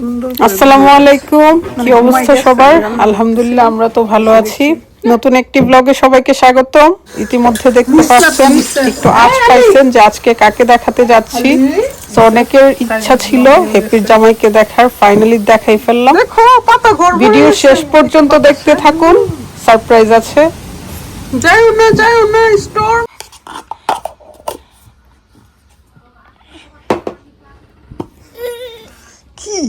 সুন্দর আসসালামু আলাইকুম। কি মানে অবস্থা সবার? আলহামদুলিল্লাহ আমরা তো ভালো আছি। নতুন একটি ব্লগে সবাইকে স্বাগতম। ইতিমধ্যে দেখতে পাচ্ছেন একটু আজ পাইছেন যে আজকে কাকে দেখাতে যাচ্ছি। তো অনেকের ইচ্ছা ছিল হেপির জামাইকে দেখার ফাইনালি দেখাই ফেললাম। ভিডিও শেষ পর্যন্ত দেখতে থাকুন। সারপ্রাইজ আছে। না না স্টোর কি?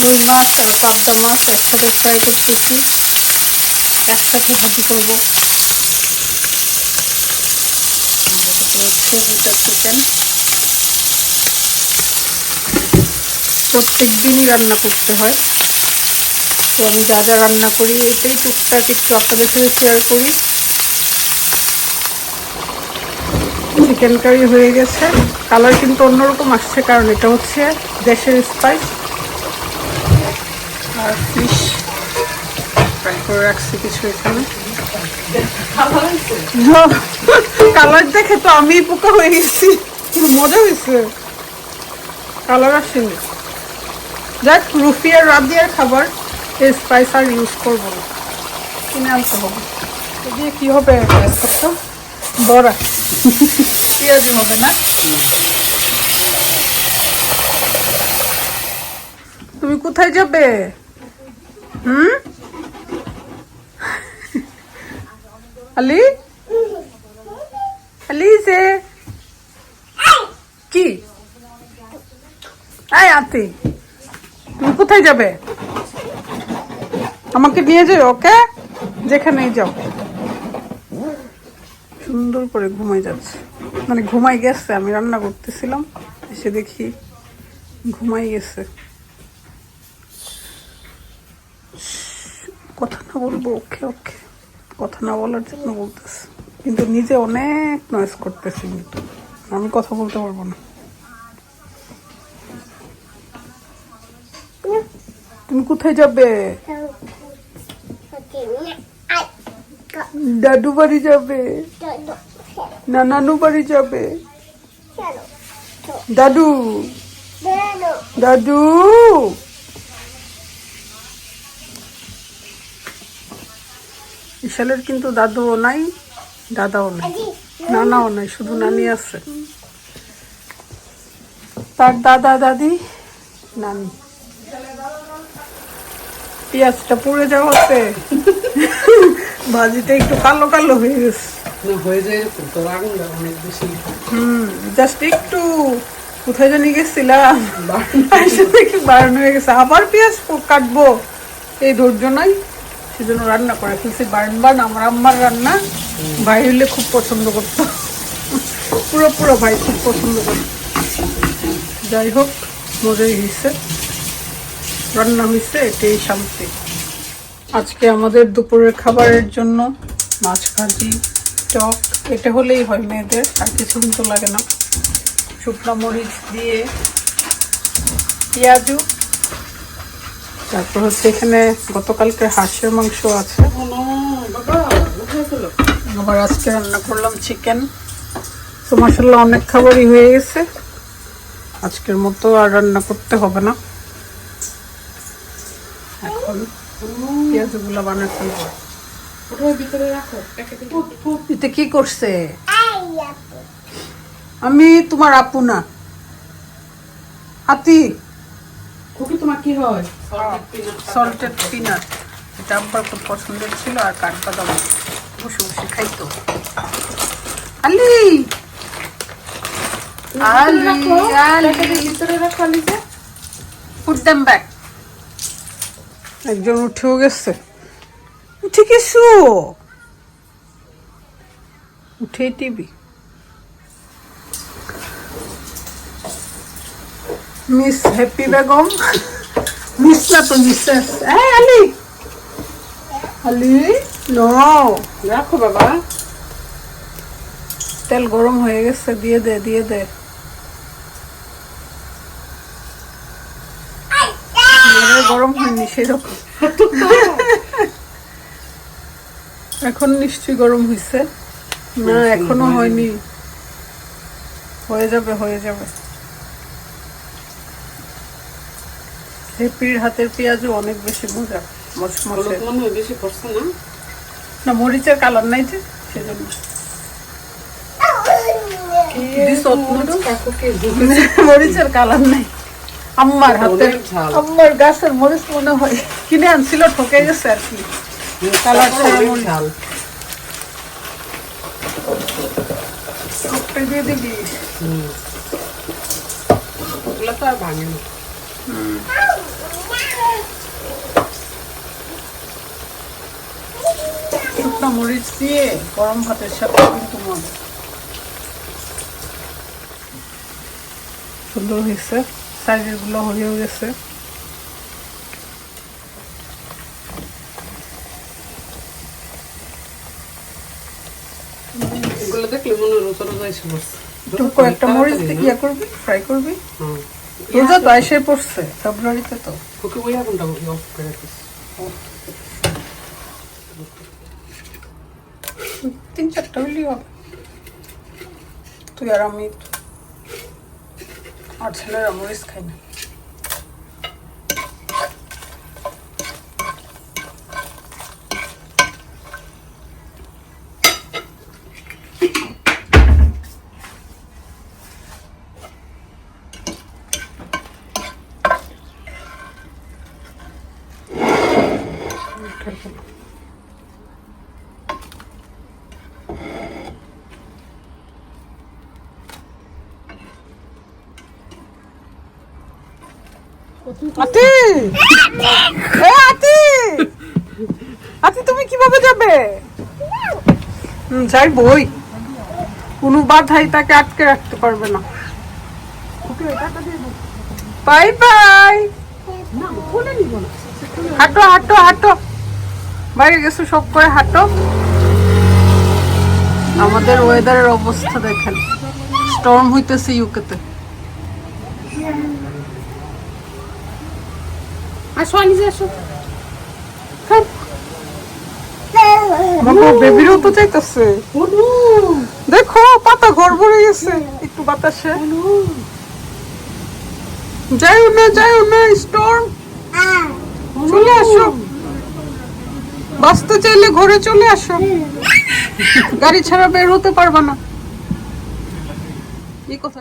রুই মাছ আর পাবদা মাছ একসাথে ফ্রাই করতেছি একসাথে ভাজি করব চিকেন প্রত্যেক দিনই রান্না করতে হয়। তো আমি যা যা রান্না করি, এটাই টুকটাক একটু আপনাদের সাথে শেয়ার করি। চিকেন কারি হয়ে গেছে। কালার কিন্তু অন্যরকম আসছে, কারণ এটা হচ্ছে দেশের স্পাইস আর ফিশ ফ্রাই করে রাখছি কিছু এখানে। কালার দেখে তো আমি পোকা হয়ে গেছি। মজা হয়েছে। কালার আসেনি। যাক, রুফি আর রাবিয়ার খাবার। স্পাইস আর ইউজ করব না কিনে আনতে হবে তো দিয়ে কি হবে কত বড়া পেঁয়াজি হবে না তুমি কোথায় যাবে? হুম? আলি? আলিজে কি? আয় আতি তুমি কোথায় যাবে? আমাকে নিয়ে যাও, ওকে? যেখানেই যাও। সুন্দর করে ঘুমাই যাচ্ছে। মানে ঘুমাই গেছে, আমি রান্না করতেছিলাম, এসে দেখি ঘুমাই গেছে। কথা না বলব, ওকে ওকে। কথা না বলার জন্য বলতেছে। কিন্তু নিজে অনেক নয়েস করতেছি কিন্তু। আমি কথা বলতে পারব না। তুমি কোথায় যাবে? দাদু বাড়ি যাবে? না, নানু বাড়ি যাবে। দাদু। দাদু। বিশালের কিন্তু দাদুও নাই, দাদাও নাই, নানাও নাই, শুধু নানি আছে। তার দাদা, দাদি, নানি। পেঁয়াজটা পুড়ে যাওয়াতে ভাজিটা একটু কালো কালো হয়ে গেছে। হয়ে যায় তোর আগুনটা অনেক বেশি। হুম জাস্ট একটু কোথায় জানি গেছিলাম। এসে দেখি বারণ হয়ে গেছে আবার পেঁয়াজ কাটবো। এই ধৈর্য নাই সেজন্য রান্না করে ফেলছি আমার আম্মার রান্না। ভাই হইলে খুব পছন্দ করতো। পুরো পুরো ভাই খুব পছন্দ করতো। যাই হোক মজাই হয়েছে রান্না হয়েছে এটাই শান্তি। আজকে আমাদের দুপুরের খাবারের জন্য মাছ ভাজি টক এটা হলেই হয় মেয়েদের আর কিছু কিন্তু লাগে না। শুকনো মরিচ দিয়ে পেঁয়াজু তারপর হচ্ছে এখানে গতকালকে হাঁসের মাংস আছে। আবার আজকে রান্না করলাম চিকেন। তো মাসাল্লাহ অনেক খাবারই হয়ে গেছে। আজকের মতো আর রান্না করতে হবে না এখন এতে কি করছে? আমি তোমার আপু না। হাতি খুকি তোমার কি হয়? সল্টেড পিনাট এটা আব্বার খুব পছন্দের ছিল আর কাঠবাদাম। বসে বসে খাইতো আলি। আলি আলি। ভিতরে রাখো পুট দেম ব্যাক একজন উঠেও গেছে। উঠে গেছো উঠেই TV. Miss Happy Begum. Miss না তো মিসেস। এই, আলি। আলি নো রাখো বাবা। তেল গরম হয়ে গেছে, দিয়ে দে দিয়ে দে মেরে গরম হয়নি সেরকম। এখন নিশ্চয়ই গরম হয়েছে না এখনও হয়নি। হয়ে যাবে হয়ে যাবে। হেপির হাতের পেঁয়াজও অনেক বেশি মজা হয় বেশি পড়ছে না? না মরিচের কালার নাই যে সেজন্য। মরিচের কালার নাই। আম্মার অনেক আম্মার গাছের মরিচ মনে হয় কিনে আনছিল ঠকে গেছে আর কি। কালার ঝাল। দিয়ে দিবি। ওগুলো তো আর ভাঙে না। শুকনো মরিচ দিয়ে গরম ভাতের সাথে কিন্তু মজা। সুন্দর হয়েছে। সাইজেরগুলো হয়েও গেছে। এগুলো দেখলে মনে রোজা রোজা এসে কয়েকটা মরিচ দিয়ে করবি? ফ্রাই করবি? হ্যাঁ। রোজা তো এসে পড়ছে ফেব্রুয়ারিতে তো। ওকে ওই আগুনটা অফ করে তিন চারটা হইলেই হবে। তুই আর আমি আর ছেলেরা মরিচ খাই না আতি! এ আতি! আতি তুমি কীভাবে যাবে? হুম, যাই বই। কোনো বাধাই তাকে আটকে রাখতে পারবে না। Bye bye! হাঁটো হাঁটো হাঁটো। বাইরে গেছো সব করে হাঁটো। আমাদের ওয়েদারের অবস্থা দেখেন। স্টর্ম হইতেছে ইউকেতে আসো বেবিরও তো চাইতেছে। দেখো পাতা ঘর ভরে গেছে। একটু বাতাসে। যাইও না যাইও না স্টর্ম চলে আসো। বাঁচতে চাইলে ঘরে চলে আসো। গাড়ি ছাড়া বের হতে পারবা না। এই কথা